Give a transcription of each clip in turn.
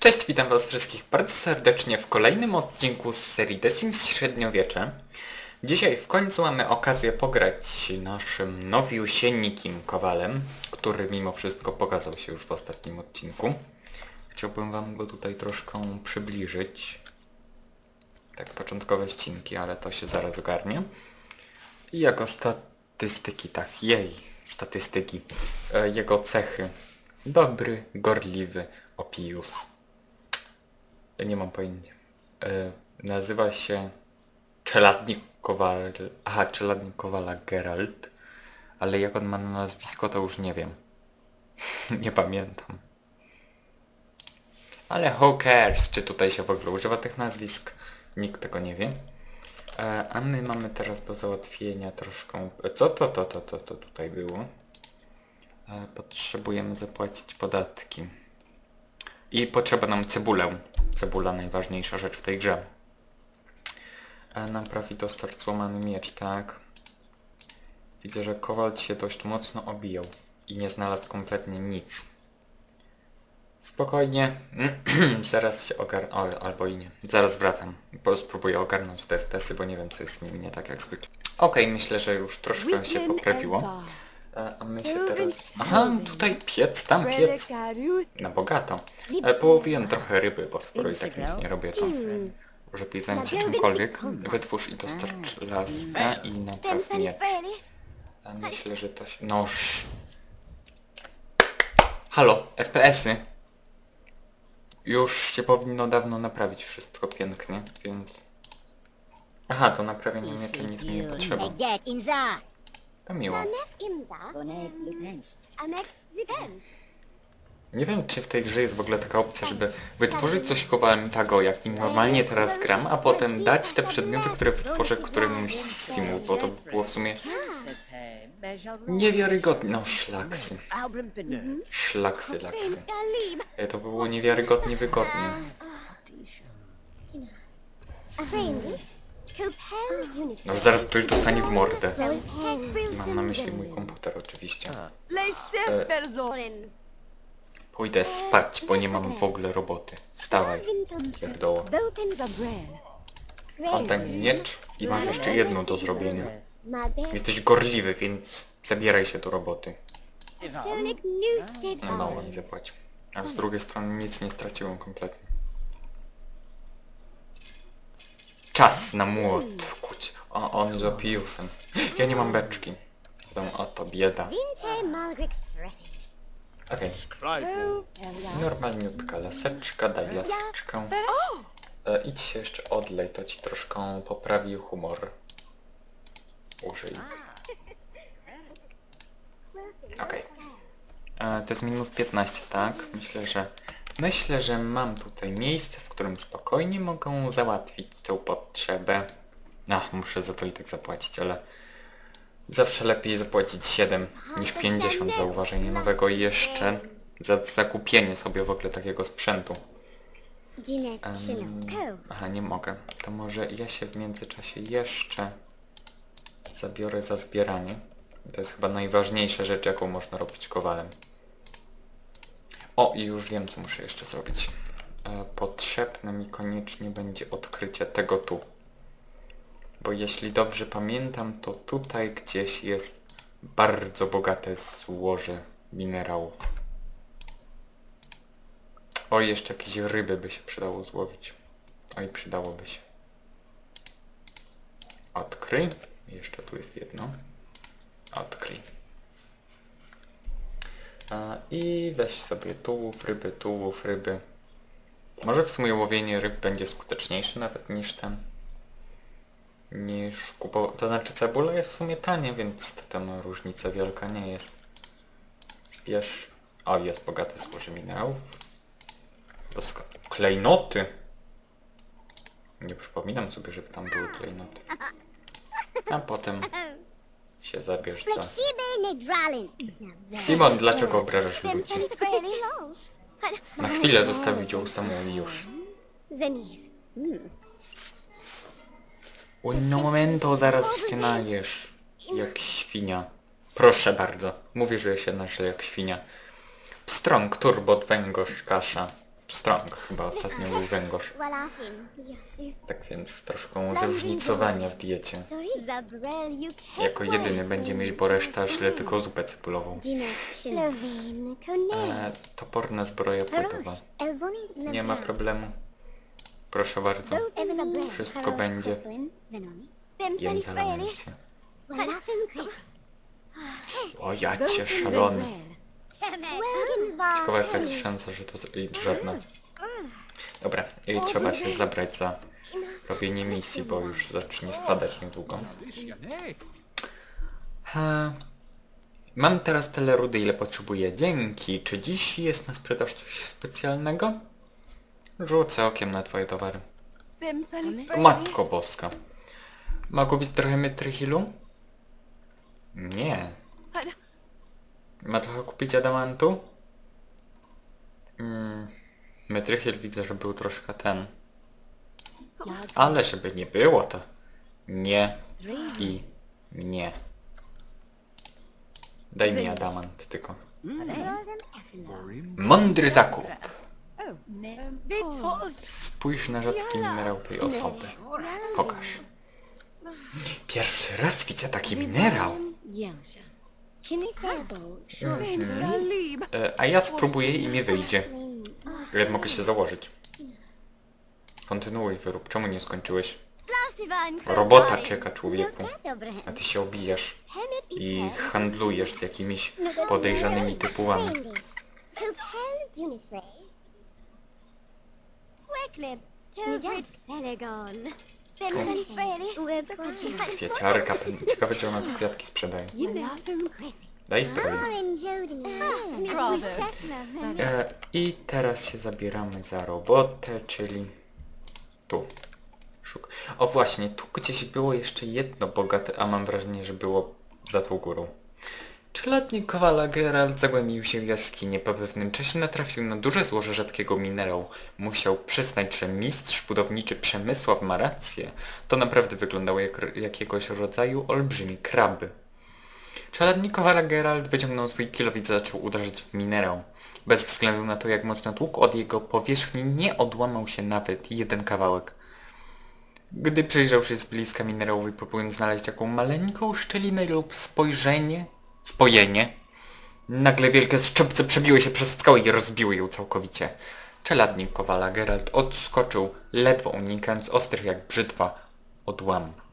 Cześć, witam was wszystkich bardzo serdecznie w kolejnym odcinku z serii The Sims Średniowiecze. Dzisiaj w końcu mamy okazję pograć naszym nowiusieńkim kowalem, który mimo wszystko pokazał się już w ostatnim odcinku. Chciałbym wam go tutaj troszkę przybliżyć. Tak początkowe ścinki, ale to się zaraz ogarnie. I jego statystyki, tak, jej statystyki, e, jego cechy. Dobry, gorliwy, opius. Nie mam pojęcia. E, nazywa się Czeladnik Kowal... Aha, Czeladnik Kowala Geralt. Ale jak on ma na nazwisko, to już nie wiem. nie pamiętam. Ale who cares, czy tutaj się w ogóle używa tych nazwisk? Nikt tego nie wie. E, a my mamy teraz do załatwienia troszkę... Co to, to, to, to, to tutaj było? E, potrzebujemy zapłacić podatki. I potrzeba nam cebulę. Cebula najważniejsza rzecz w tej grze. E, naprawi dostarcz złamany miecz, tak. Widzę, że Kowal się dość mocno obijał i nie znalazł kompletnie nic. Spokojnie, zaraz się ogarnę, albo i nie. Zaraz wracam, bo spróbuję ogarnąć te FPS-y, bo nie wiem co jest z nimi nie tak jak zwykle. Okej, myślę, że już troszkę się poprawiło. E, A my się teraz... Aha, tutaj piec, tam piec. Na bogato. E, Połowiłem trochę ryby, bo skoro i tak nic nie robię, to może pisać się czymkolwiek. Wytwórz i dostarcz laskę i napraw miecz. A myślę, że to się... Noż... Halo, FPS-y. Już się powinno dawno naprawić wszystko pięknie, więc... Aha, to naprawienie miecza nic mi nie potrzeba. To miło. Nie wiem, czy w tej grze jest w ogóle taka opcja, żeby wytworzyć coś kowalem tego, jak normalnie teraz gram, a potem dać te przedmioty, które wytworzę któremuś z Simów, bo to było w sumie niewiarygodne. No, szlaksy. Szlaksy, laksy. E, To by było niewiarygodnie wygodnie. No, zaraz ktoś dostanie w mordę. Mam na myśli mój komputer oczywiście. Pójdę spać, bo nie mam w ogóle roboty. Wstawaj, pierdoło. Oddaj mi miecz i masz jeszcze jedno do zrobienia. Jesteś gorliwy, więc zabieraj się do roboty. No, mało mi zapłacił. A z drugiej strony nic nie straciłem kompletnie. Czas na młot. Kuć. O, on z opiusem. Ja nie mam beczki. Potem oto bieda. Okej. Normalniutka laseczka, daj laseczkę. E, idź się jeszcze odlej, to ci troszkę poprawi humor. Użyj. Okej. E, To jest minus 15, tak? Myślę, że... Myślę, że mam tutaj miejsce, w którym spokojnie mogę załatwić tą potrzebę. Ach, muszę za to i tak zapłacić, ale... Zawsze lepiej zapłacić 7 niż 50 za uważenie nowego i jeszcze za zakupienie sobie w ogóle takiego sprzętu. Em, aha, nie mogę. To może ja się w międzyczasie jeszcze zabiorę za zbieranie. To jest chyba najważniejsza rzecz, jaką można robić kowalem. O, i już wiem, co muszę jeszcze zrobić. E, potrzebne mi koniecznie będzie odkrycie tego tu. Bo jeśli dobrze pamiętam, to tutaj gdzieś jest bardzo bogate złoże minerałów. O, jeszcze jakieś ryby by się przydało złowić. Oj, przydałoby się. Odkryj. Jeszcze tu jest jedno. Odkryj. I weź sobie tułów ryby, tułów ryby. Może w sumie łowienie ryb będzie skuteczniejsze nawet niż ten. Niż kupować. To znaczy cebula jest w sumie tanie, więc tam różnica wielka nie jest. Zbierz. O, jest bogate złoże minerałów. Dosko... Klejnoty! Nie przypominam sobie, żeby tam były klejnoty. A potem się zabierz za... Simon, dlaczego obrażasz ludzi? Na chwilę zostawić ją samą już. Un momento, zaraz się najesz. Jak świnia. Proszę bardzo. Mówię, że się naszę jak świnia. Pstrąg, turbot, węgorz, kasza. Strong chyba ostatnio był węgorz. Tak więc troszkę zróżnicowania w diecie. Jako jedyny będzie mieć, bo reszta źle tylko zupę cebulową. E, toporna zbroja płytowa. Nie ma problemu. Proszę bardzo. Wszystko będzie. Jędza Chris. O jacie szalony. Ciekawa jaka jest szansa, że to żadna. Dobra, i trzeba się zabrać za robienie misji, bo już zacznie spadać niedługo. Ha. Mam teraz tyle rudy, ile potrzebuję. Dzięki. Czy dziś jest na sprzedaż coś specjalnego? Rzucę okiem na twoje towary. Matko boska. Ma kupić trochę metrychilu? Nie. Ma trochę kupić adamantu? Mm, metrychil widzę, że był troszkę ten. Ale żeby nie było to. Nie i nie. Daj mi adamant tylko. Mądry zakup. Spójrz na rzadki minerał tej osoby. Pokaż. Pierwszy raz widzę taki minerał. E, a ja spróbuję i mi wyjdzie. Ile mogę się założyć? Kontynuuj wyrób. Czemu nie skończyłeś? Robota czeka człowieku. A ty się obijasz i handlujesz z jakimiś podejrzanymi typułami. Kwieciarka, ciekawe czy ona kwiatki sprzedaje. Daj zbroję. E, I teraz się zabieramy za robotę, czyli tu. Szuk. O właśnie, tu gdzieś było jeszcze jedno bogate, a mam wrażenie, że było za tą górą. Trzyletni kowala Geralt zagłębił się w jaskinie. Po pewnym czasie natrafił na duże złoże rzadkiego minerału. Musiał przyznać, że mistrz budowniczy Przemysław ma rację. To naprawdę wyglądało jak jakiegoś rodzaju olbrzymi kraby. Czeladnik kowala Geralt wyciągnął swój kilowic i zaczął uderzać w minerał. Bez względu na to, jak mocno tłukł od jego powierzchni, nie odłamał się nawet jeden kawałek. Gdy przyjrzał się z bliska minerałowi, próbując znaleźć jaką maleńką szczelinę lub spojrzenie, spojenie, nagle wielkie szczepce przebiły się przez skałę i rozbiły ją całkowicie. Czeladnik kowala Geralt odskoczył, ledwo unikając ostrych jak brzytwa odłamów.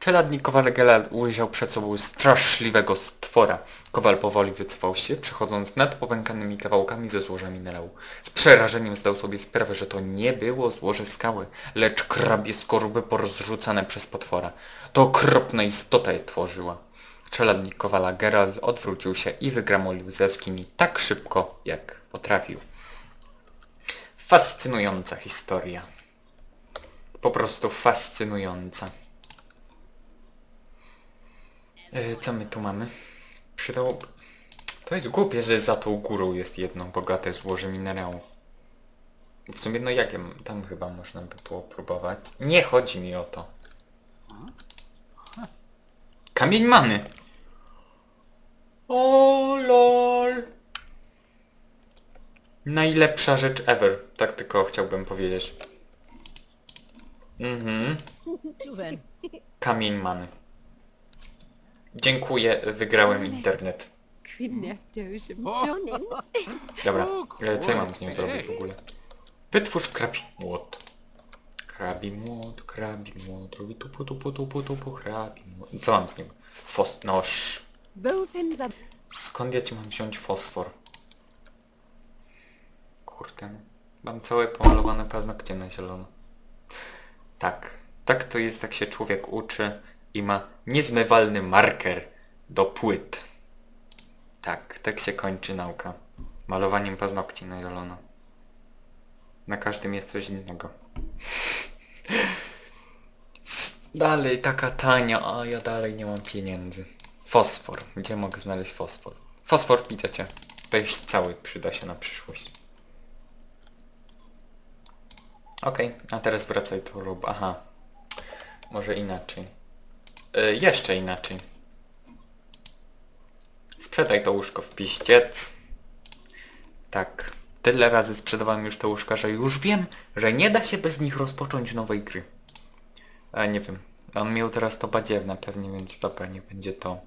Czeladnik Kowal Geralt ujrzał przed sobą straszliwego stwora. Kowal powoli wycofał się, przechodząc nad popękanymi kawałkami ze złoża minerału. Z przerażeniem zdał sobie sprawę, że to nie było złoże skały, lecz krabie skoruby porozrzucane przez potwora. To okropna istota je tworzyła. Czeladnik Kowala Geralt odwrócił się i wygramolił ze jaskini tak szybko, jak potrafił. Fascynująca historia. Po prostu fascynująca. E, co my tu mamy? Przydało... To jest głupie, że za tą górą jest jedno bogate złoże minerałów. W sumie no jakie tam chyba można by było próbować. Nie chodzi mi o to. Kamień many! O lol! Najlepsza rzecz ever. Tak tylko chciałbym powiedzieć. Mhm. Kamień many. Dziękuję, wygrałem internet. Dobra, e, co ja mam z nim zrobić w ogóle? Wytwórz krabi młot. Krabi młot, krabi młot, robi tupu tupu tupu tupu, krabi młot. Co mam z nim? Fos... noż. Skąd ja ci mam wziąć fosfor? Kurde. Mam całe pomalowane paznokcie na zielono. Tak. Tak to jest, jak się człowiek uczy i ma niezmywalny marker do płyt. Tak, tak się kończy nauka. Malowaniem paznokci na zielono. Na każdym jest coś innego. Dalej taka tania, a ja dalej nie mam pieniędzy. Fosfor. Gdzie mogę znaleźć fosfor? Fosfor, widzę cię. Cały, przyda się na przyszłość. Okej, a teraz wracaj tu rób. Aha. Może inaczej. Y, jeszcze inaczej. Sprzedaj to łóżko w piździec. Tak. tyle razy sprzedawałem już te łóżka, że już wiem, że nie da się bez nich rozpocząć nowej gry. A nie wiem. On miał teraz to badziewne pewnie, więc dobra, nie będzie to.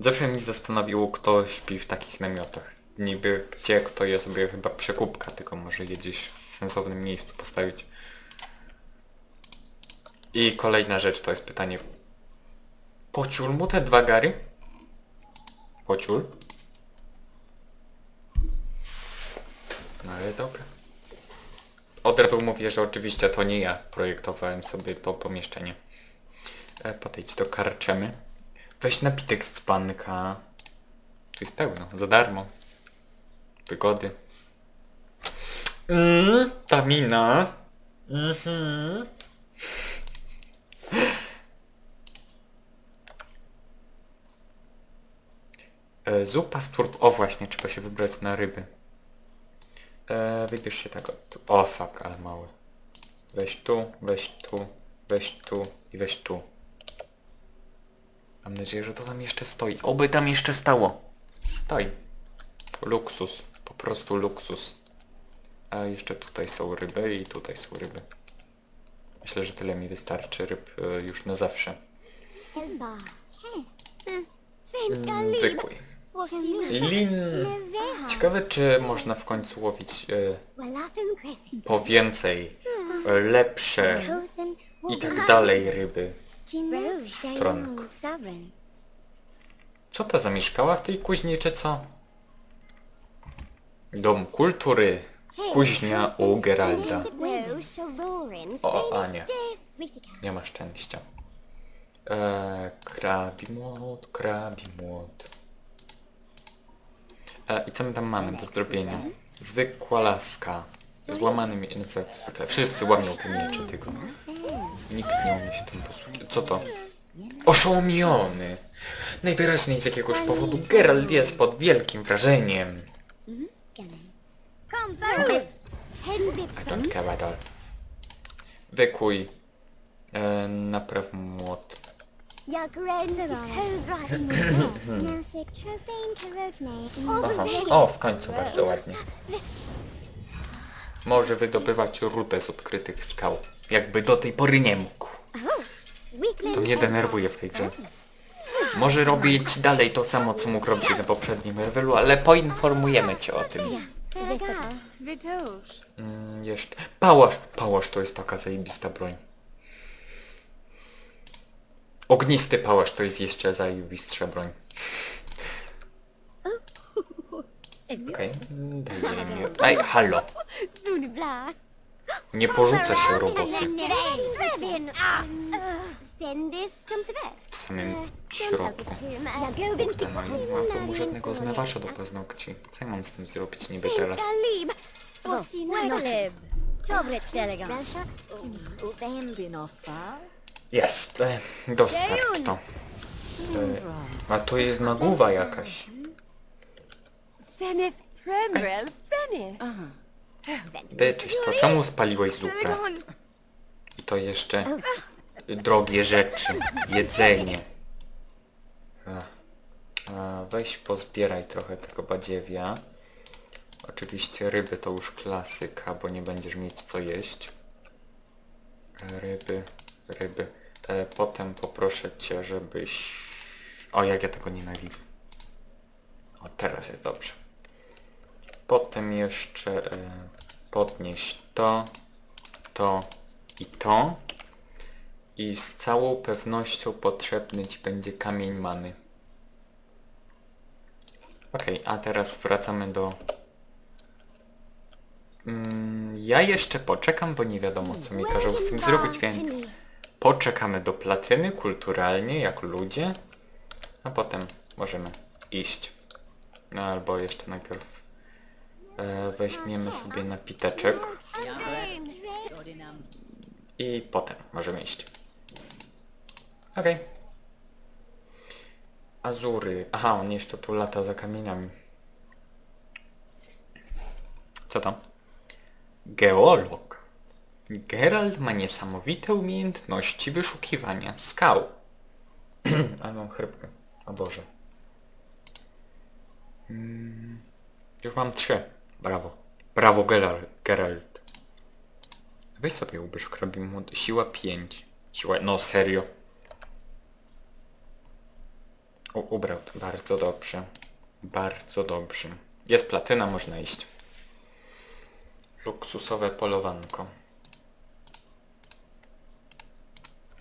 Zawsze mnie zastanowiło, kto śpi w takich namiotach. Niby gdzie kto je sobie chyba przekupka, tylko może je gdzieś w sensownym miejscu postawić. I kolejna rzecz to jest pytanie. Pociul mu te dwa gary? Pociul? No ale dobra. Od razu mówię, że oczywiście to nie ja projektowałem sobie to pomieszczenie. E, podejdź do karczemy. Weź napitek z dzbanka. Tu jest pełno, za darmo. Wygody. Mmm, ta mina. Mhm. E, zupa z turb... O właśnie, trzeba się wybrać na ryby. E, wybierz się tak od. O fuck, ale mały. Weź tu, weź tu, weź tu i weź tu. Mam nadzieję, że to tam jeszcze stoi. Oby tam jeszcze stało. Stoi. Luksus. Po prostu luksus. A jeszcze tutaj są ryby i tutaj są ryby. Myślę, że tyle mi wystarczy ryb e, już na zawsze. Elba. Mm. Zwykły. Lin. Ciekawe, czy można w końcu łowić Crescent. po więcej, e, lepsze i tak dalej ryby. Stronk. Co ta zamieszkała w tej kuźni, czy co? Dom kultury. Kuźnia u Geralda. O, a nie. Nie ma szczęścia. Eee, krabi młot, krabi młot. E, I co my tam mamy do zrobienia? Zwykła laska. Złamany miecz, no zwykle. Wszyscy łamią te miecze, tylko nikt nie umie się tym posługiwać. Co to? Oszołomiony! Najwyraźniej z jakiegoś powodu Geralt jest pod wielkim wrażeniem. I don't care at all. Wykuj. E, napraw młot. Aha. O, w końcu bardzo ładnie. Może wydobywać rudę z odkrytych skał. Jakby do tej pory nie mógł. To mnie denerwuje w tej grze. Może robić dalej to samo, co mógł robić na poprzednim levelu, ale poinformujemy cię o tym. Mm, jeszcze... Pałasz! Pałasz to jest taka zajebista broń. Ognisty pałasz to jest jeszcze zajebistsza broń. Okej, daj jej mi... Ej, halo! Nie porzuca się roboty w samym środku. Inte No i nie mam tu żadnego zmywacza do paznokci. Co ja mam z tym zrobić niby teraz? Jest! Dostarcz to. E, a to jest maguwa jakaś. Seneth Premrel Fenith. Ty, czyś to czemu spaliłeś zupę? I to jeszcze drogie rzeczy, jedzenie. A, weź pozbieraj trochę tego badziewia. Oczywiście ryby to już klasyka, bo nie będziesz mieć co jeść. Ryby, ryby. E, potem poproszę cię, żebyś... O, jak ja tego nienawidzę. O, teraz jest dobrze. Potem jeszcze e, podnieść to, to i to. I z całą pewnością potrzebny ci będzie kamień many. Okej, a teraz wracamy do... Mm, ja jeszcze poczekam, bo nie wiadomo co mi każą z tym zrobić, więc poczekamy do platyny kulturalnie, jak ludzie, a potem możemy iść. No albo jeszcze najpierw weźmiemy sobie napiteczek i potem możemy iść. Okej. Azury. Aha, on jeszcze tu lata za kamieniami. Co tam? Geolog. Geralt ma niesamowite umiejętności wyszukiwania skał. Ale mam chrypkę. O Boże. Mm. Już mam trzy. Brawo. Brawo Geralt. Geralt. Weź sobie ubierz krabi młody. Siła 5. Siła... No serio. U, ubrał to bardzo dobrze. Bardzo dobrze. Jest platyna, można iść. Luksusowe polowanko.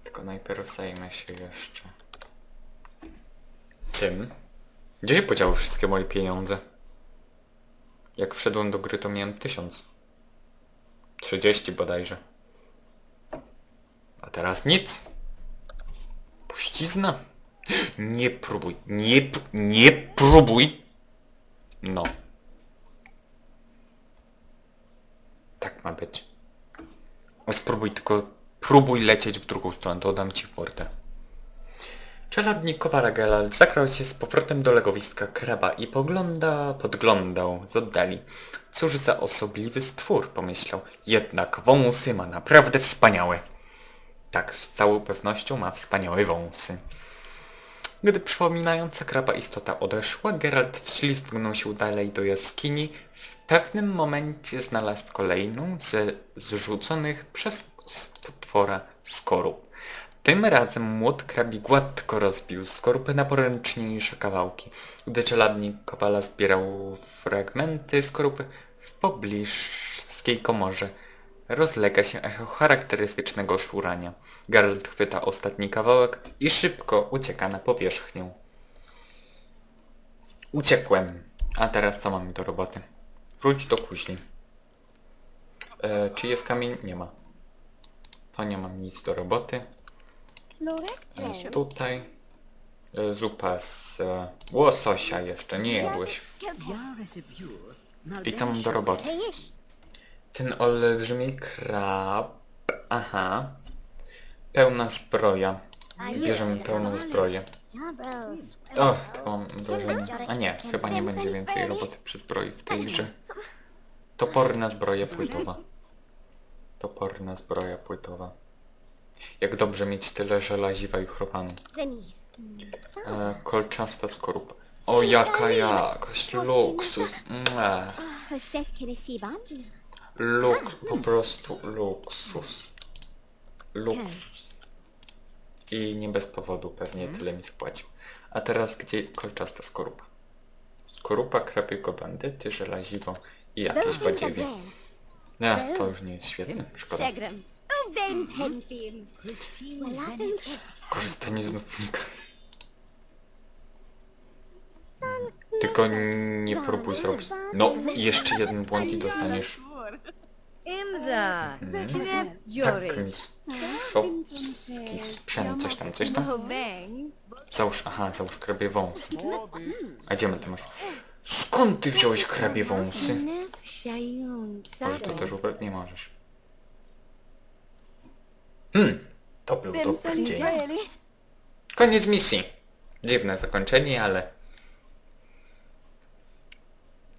Tylko najpierw zajmę się jeszcze tym. Gdzie się podziały wszystkie moje pieniądze? Jak wszedłem do gry to miałem tysiąc. 30 bodajże. A teraz nic. Puścizna. Nie próbuj. Nie, nie próbuj. No. Tak ma być. Spróbuj tylko, próbuj lecieć w drugą stronę, to dam ci w mordę. Czeladnik Kowala Geralt zakrał się z powrotem do legowiska kraba i pogląda, podglądał z oddali. Cóż za osobliwy stwór, pomyślał. Jednak wąsy ma naprawdę wspaniałe. Tak, z całą pewnością ma wspaniałe wąsy. Gdy przypominająca kraba istota odeszła, Geralt wślizgnął się dalej do jaskini. W pewnym momencie znalazł kolejną ze zrzuconych przez stwora skorup. Tym razem młot krabi gładko rozbił skorupy na poręczniejsze kawałki. Gdy czeladnik Kowala zbierał fragmenty skorupy w pobliskiej komorze, rozlega się echo charakterystycznego szurania. Geralt chwyta ostatni kawałek i szybko ucieka na powierzchnię. Uciekłem. A teraz co mamy do roboty? Wróć do kuźni. E, czy jest kamień? Nie ma. To nie mam nic do roboty. E, tutaj e, zupa z e, łososia jeszcze nie jadłeś. I co mam do roboty? Ten olbrzymi krab. Aha. Pełna zbroja. Bierzemy pełną zbroję. O, to mam wrażenie. A nie, chyba nie będzie więcej roboty przy zbroi w tej grze. Toporna zbroja płytowa. Toporna zbroja płytowa. Jak dobrze mieć tyle żelaziwa i chropanu. Zenis. E, kolczasta skorupa. O, jaka jakość, luksus. Luk, po prostu luksus. Luksus. I nie bez powodu pewnie tyle mi zapłacił. A teraz gdzie kolczasta skorupa? Skorupa, krabiego bandyty, żelaziwo i jakieś badziewie. Nie, to już nie jest świetne. Szkoda. Ben Penfield. Malatem. Korzystanie z nocnika. Tylko nie próbuj zrobić. No, jeszcze jeden błąd i dostaniesz Imza. tak mistrzowski sprzęt, coś tam, coś tam. Bobeng. Załóż, aha, załóż krabie wąsy. A gdzie my ty masz? Skąd ty wziąłeś krabie wąsy? Może to też ubrać? Nie możesz. Hmm, to był dobry dzień. Koniec misji. Dziwne zakończenie, ale...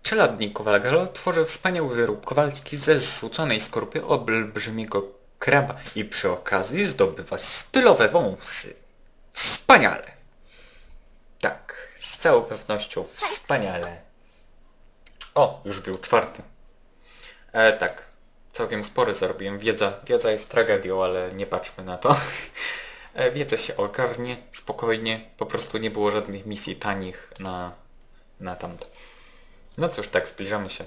Czeladnik Kowalgalo tworzy wspaniały wyrób kowalski ze zrzuconej skorupy olbrzymiego kraba i przy okazji zdobywa stylowe wąsy. Wspaniale! Tak, z całą pewnością wspaniale. O, już był czwarty. E, tak, całkiem spory zarobiłem. Wiedza, wiedza jest tragedią, ale nie patrzmy na to. E, wiedza się ogarnie, spokojnie. Po prostu nie było żadnych misji tanich na, na tamto. No cóż, tak zbliżamy się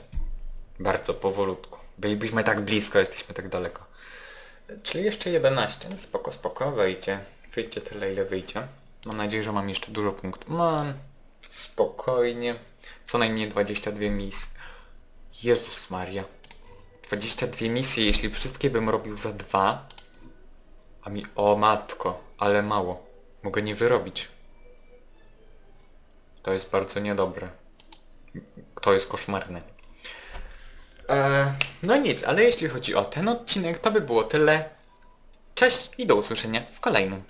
bardzo powolutku. Bylibyśmy tak blisko, jesteśmy tak daleko. E, Czyli jeszcze 11. No Spoko, spoko, wejdzie. Wyjdzie tyle, ile wyjdzie. Mam nadzieję, że mam jeszcze dużo punktów. Mam. Spokojnie. Co najmniej 22 misje. Jezus Maria. 22 misje, jeśli wszystkie bym robił za dwa, a mi... O matko, ale mało. Mogę nie wyrobić. To jest bardzo niedobre. To jest koszmarne. Eee, no nic, ale jeśli chodzi o ten odcinek, to by było tyle. Cześć i do usłyszenia w kolejnym.